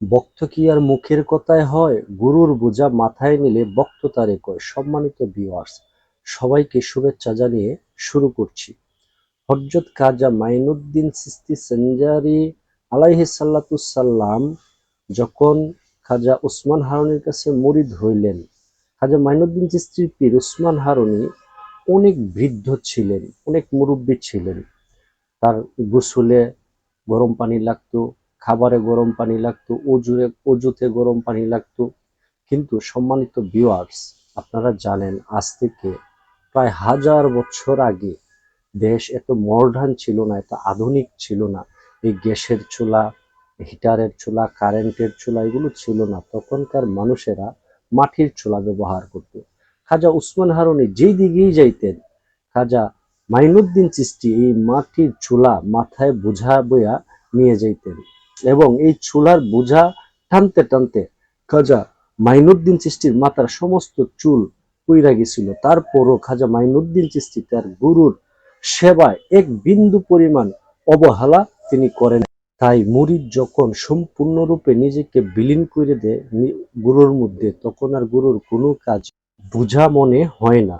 বক্ত কি আর মুখের কথায় হয়? গুরুর বোঝা মাথায় নিলে বক্ত তারে কয়। সম্মানিত ভিউয়ার্স সবাইকে শুভেচ্ছা জানিয়ে শুরু করছি। হজরত খাজা মাইনুদ্দিন সিস্তি সেঞ্জারি আলাইহি সাল্লাম যখন খাজা উসমান হারুনির কাছে মুরিদ হইলেন, খাজা মাইনুদ্দিন চিস্তির পীর উসমান হারুনি অনেক বৃদ্ধ ছিলেন, অনেক মুরব্বী ছিলেন। তার গোসলে গরম পানি লাগতো খাবারে গরম পানি লাগতো, অজুরে, অজুতে গরম পানি লাগতো। কিন্তু সম্মানিত ভিউয়ার্স আপনারা জানেন, আজ থেকে প্রায় হাজার বছর আগে দেশ এত মডার্ন ছিল না, এত আধুনিক ছিল না। এই গ্যাসের চুলা, হিটারের চুলা, কারেন্টের চুলা, এগুলো ছিল না। তখনকার মানুষেরা মাটির চুলা ব্যবহার করত। খাজা উসমান হারুনি যেই দিকেই যাইতেন, খাজা মাইনুদ্দিন চিস্তি এই মাটির চুলা মাথায় বোঝা বইয়া নিয়ে যাইতেন। এবং এই চুলার বোঝা টানতে টানতে খাজা মাইনুদ্দিন চিস্তির মাথার সমস্ত চুল পুইরা গেছিল। তারপরও খাজা মাইনুদ্দিন চিস্তি তার গুরুর সেবায় এক বিন্দু পরিমাণ অবহেলা তিনি করেন। তাই মুরিদ যখন সম্পূর্ণরূপে নিজেকে বিলীন করে দেয় গুরুর মধ্যে, তখন আর গুরুর কোনো কাজ বোঝা মনে হয় না।